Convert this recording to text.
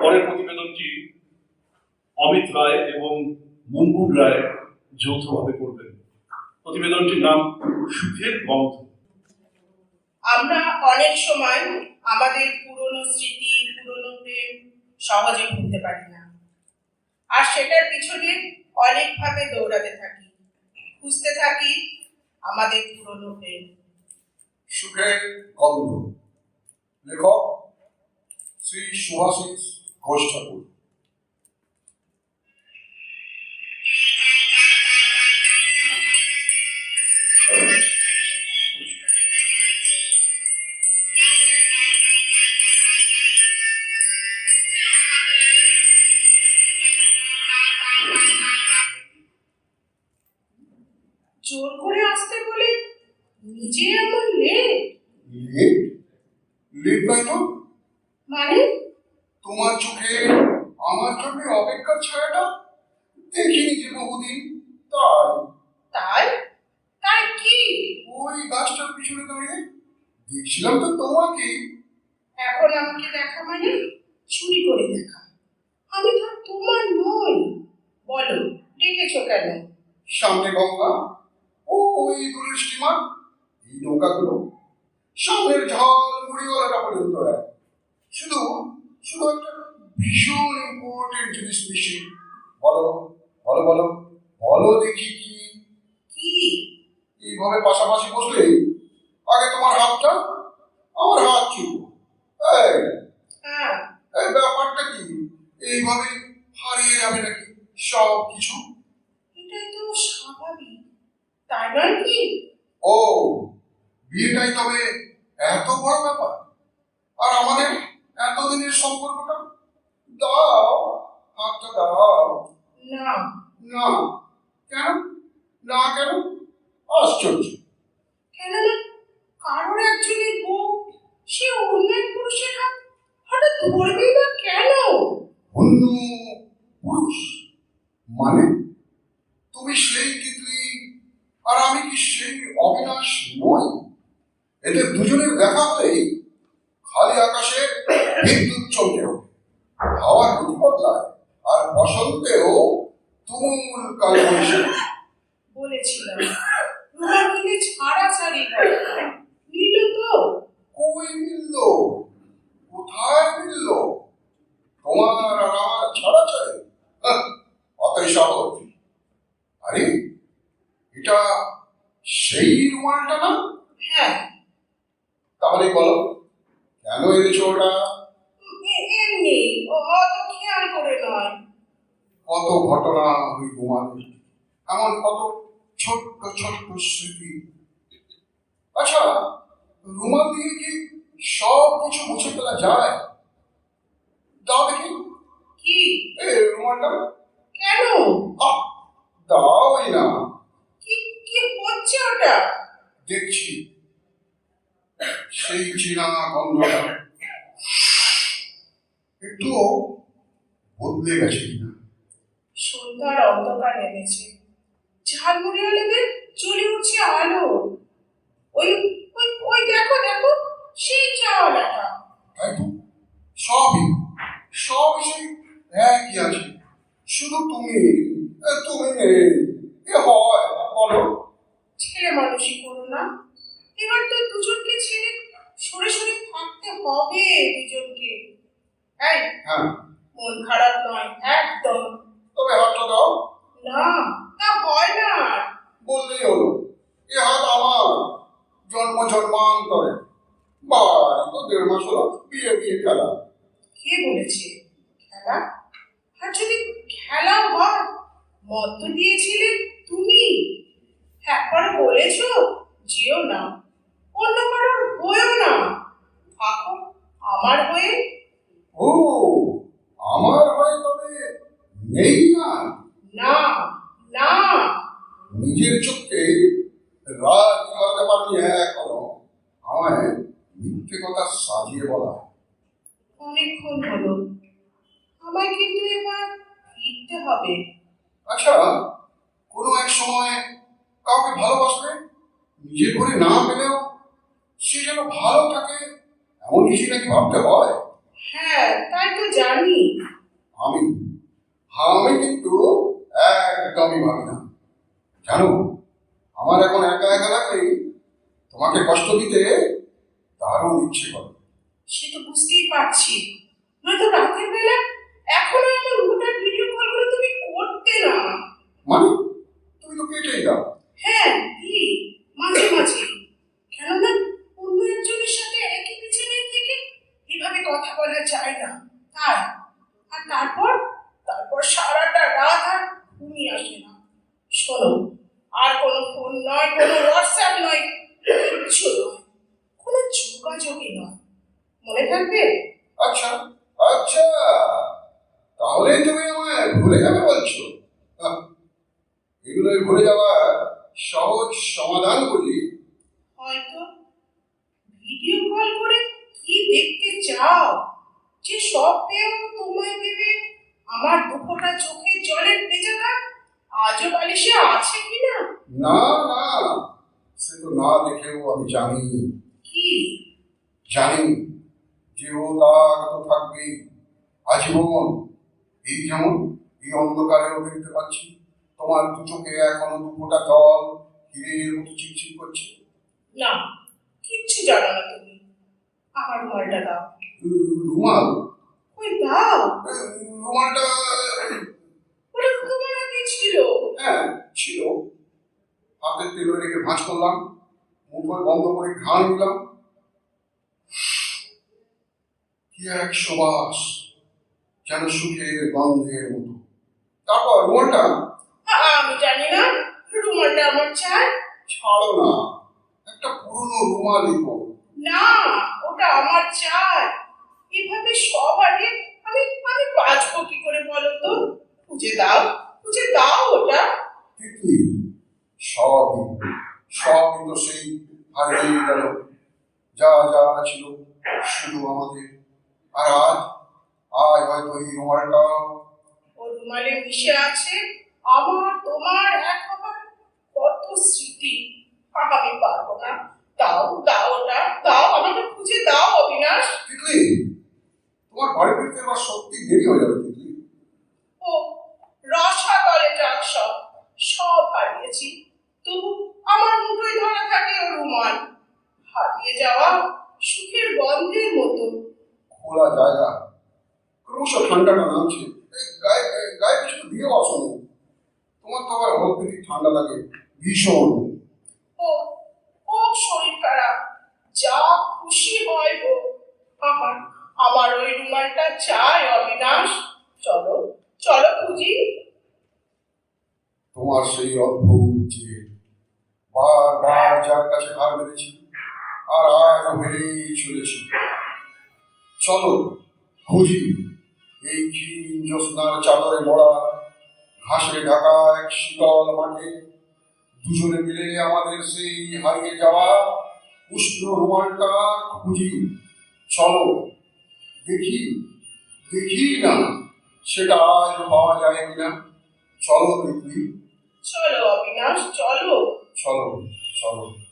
পরের প্রতিবেদনটি অমিত রায় এবং মুনমুন রায় যৌথভাবে করবেন। প্রতিবেদনটির নাম সুখের গন্ধ। আমরা অনেক সময় আমাদের পুরনো স্মৃতি পুরনো প্রেম সহজে ভুলতে পারি না। আর সেটার পিছনে অনেকভাবে দৌড়াতে থাকি খুঁজতে থাকি আমাদের পুরনো প্রেম। সুখের গন্ধ। লেখক শ্রী সুভাষিস ঘোষ ঠাকুর। জোর করে আসতে বলে নিজে এমন লেট লিড লিড নাই তো মানে তোমার চোখে আমার জন্য অপেক্ষার ছায়াটা? দেখিনি যে বহুদিন। তাই? তাই? তাই কি? ওই গাছটার পিছনে দাঁড়িয়ে দেখছিলাম তো তোমাকে। এখন আমাকে দেখা মানে চুরি করে দেখা। আমি তো তোমার নই। বলো ডেকেছো কেন? সামনে গঙ্গা ও ওই দূরের স্টিমার এই নৌকাগুলো। সামনের ঝাল মুড়িওয়ালাটা পর্যন্ত শুধু শুধু একটা ভীষণ ইম্পর্টেন্ট জিনিস মিশি। বলো বলো বলো বলো দেখি কি কি? এইভাবে পাশাপাশি বসলেই আগে তোমার হাতটা আমার হাত ছিল। এই হ্যাঁ। এই ব্যাপারটা কি? এইভাবে হারিয়ে যাবে নাকি সব কিছু? এটাই তো স্বাভাবিক। তাই নয় কি? ও বিয়েটাই তবে এত বড় ব্যাপার। আর আমাদের এতদিনের সম্পর্কটা? দাও হাতটা দাও। না। না। কেন? না কেন? আশ্চর্য। কেননা কারোর একজনের বউ সে অন্য এক পুরুষের হাত হঠাৎ ধরবেই বা কেন? অন্য পুরুষ? মানে? তুমি সেই তিতলি আর আমি কি সেই অবিনাশ নই? এদের দুজনের দেখা হলেই খালি আকাশে বিদ্যুৎ চমকে ওঠে হাওয়ার গতি বদলায়। আর বসন্তেও তুমুল কালো বৈশাখী বলেছিলাম রুমা ছাড়া ছাড়ি তো। কই মিলল কোথায় মিলল তোমার আর আমার ছাড়া ছাড়ে অতই সহজ। আরে এটা সেই রুমালটা না? হ্যাঁ। তাহলে বলো কেন এনেছো ওটা? অত খেয়াল করে নয় কত ঘটনা ওই রুমালে এমন কত ছোট্ট ছোট্ট স্মৃতি। আচ্ছা রুমাল দিয়ে কি সব কিছু মুছে ফেলা যায়? দাও দেখি। কি? এই রুমালটা। কেন? দাওই না। কি কি হচ্ছে ওটা? দেখছি। সেই চেনা গন্ধটা একটু বদলে গেছে কিনা সন্ধ্যার অন্ধকার নেমেছে। ঝালমুড়িওয়ালাদের জ্বলে উঠছে আলো। ওই ওই ওই দেখো দেখো সেই চাওয়ালাটা। তাই তো? সবই সেই একই আছে। শুধু তুমি তুমি নেই। এ হয় বলো। ছেলে মানুষই করো না। এবার তো দুজনকে ছেড়ে সরে সরে থাকতে হবে দুজনকে। এই হ্যাঁ। মন খারাপ নয় একদম। তবে হাতটা দাও। না তা হয় না। বললেই হলো এ হাত আমার জন্ম জন্মান্তরে। বাড়ি তো দেড় মাস হলো বিয়ে বিয়ে খেলা। কে বলেছে? খেলা? আর যদি খেলা হয় মত দিয়েছিলে তুমি? একবার বলেছ যেও না অন্য কারোর হয়েও না থাকো আমার হয়ে ও আমার হয় তবে নেই না না না নিজের চোখে রাজ করতে পারবি এখনও আমায় মিথ্যে কথা সাজিয়ে বলা অনেকক্ষণ হলো আমায় কিন্তু এবার ফিরতে হবে আচ্ছা কোনো এক সময় কাউকে ভালোবাসলে নিজের করে না পেলেও সে যেন ভালো থাকে এমন কিছু নাকি ভাবতে হয়? হ্যাঁ তাই তো জানি। আমি আমি কিন্তু একদমই ভাবি না। জানো আমার এখন একা একা লাগলেই তোমাকে কষ্ট দিতে দারুণ ইচ্ছে করে। সে তো বুঝতেই পারছি। নয়তো রাতের বেলা এখনও আমার ওটার ভিডিও কল করে তুমি করতে না। মানে তুমি তো কেটেই দাও। হ্যাঁ দি মাঝে মাঝে। কেননা অন্য একজনের সাথে একই বিছানায় থেকে এভাবে কথা বলা যায় না। তাই, আর তারপর? তারপর সারাটা রাত আর ঘুমিয়ে আসে না। শোনো, আর কোনো ফোন নয়, কোনো হোয়াটসঅ্যাপ নয়, কিচ্ছু নয়, কোনো যোগাযোগই নয়। মনে থাকবে? আচ্ছা আচ্ছা তাহলে তুমি আমায় ভুলে যাবে বলছো। এগুলোই ভুলে যাওয়ার সহজ সমাধান বুঝি হয়তো? ভিডিও কল করে কি দেখতে চাও? যে সব পেয়েও তোমায় ভেবে আমার দুপোটা চোখের জলের ভেজাটা আজও বালিশে আছে কিনা? না না সে তো না দেখেও আমি জানি। কি? জানি যে ও তার তো থাকবেই আজীবন। এই যেমন এই অন্ধকারেও দেখতে পাচ্ছি তোমার দু চোখে এখনও দু ফোঁটা জল হিরের মতো চিকচিক করছে। না কিচ্ছু জানো না তুমি। আমার রুমালটা দাও। রুমাল? ওই দাও। রুমালটা ওটা তোমার হাতে ছিল। হ্যাঁ ছিল। হাতের তেলে রেখে ভাঁজ করলাম মুখোয় বন্ধ করে ঘাড় নিলাম। কি এক সুবাস যেন সুখের গন্ধের মতো। তারপর রুমালটা আ- আমি জানি না রুমালটা আমার চাই ছাড়ো না একটা রুমালই না ওটা আমার চাই। এভাবে সবারে আমি আমি বাঁচবো কি করে বলো তো? খুঁজে দাও। খুঁজে দাও ওটা। তিতলি সবই সবই তো সেই হারিয়ে গেল। যা যা ছিল শুধু আমাদের। আর আজ আজ হয়তো এই রুমালটা ও রুমালে মিশে আছে আমার তোমার এক হবার কত স্মৃতি আমি পারব না দাও দাও ওটা দাও আমাকে খুঁজে দাও অবিনাশ তিতলি বাড়ি ফিরতে এবার সত্যি দেরি হয়ে যাবে তিতলি ও রসাতলে যাক সব সব হারিয়েছি। তবু আমার মুঠোয় ধরা থাকে ও রুমাল। হারিয়ে যাওয়া সুখের গন্ধের মতো। খোলা জায়গা। ক্রমশ ঠান্ডাটা নামছে। গায়ে গায়ে কিছু দিয়ে না। তোমার তো আবার একটু ঠান্ডা লাগে। ভীষণ। ও ও শরীর খারাপ। যা খুশি হয় গো আমার আমার ওই রুমালটা চাই, অবিনাশ। চলো চলো খুঁজি। তোমার সেই অদ্ভুত যে বারবার যার কাছে হার মেরেছি আর আজ হেরেই চলেছি। চলো, খুঁজি। এই ক্ষীণ জ্যোৎস্নার চাদরে মোড়া, ঘাসে ঢাকা এক শীতল মাঠে, দুজনে মিলে আমাদের সেই হারিয়ে যাওয়া উষ্ণ রুমালটা খুঁজি। চলো দেখি দেখি না। সেটা আজ পাওয়া যায় কিনা। চলো পৃথিবী চলো অবিনাশ চলো। চলো চলো।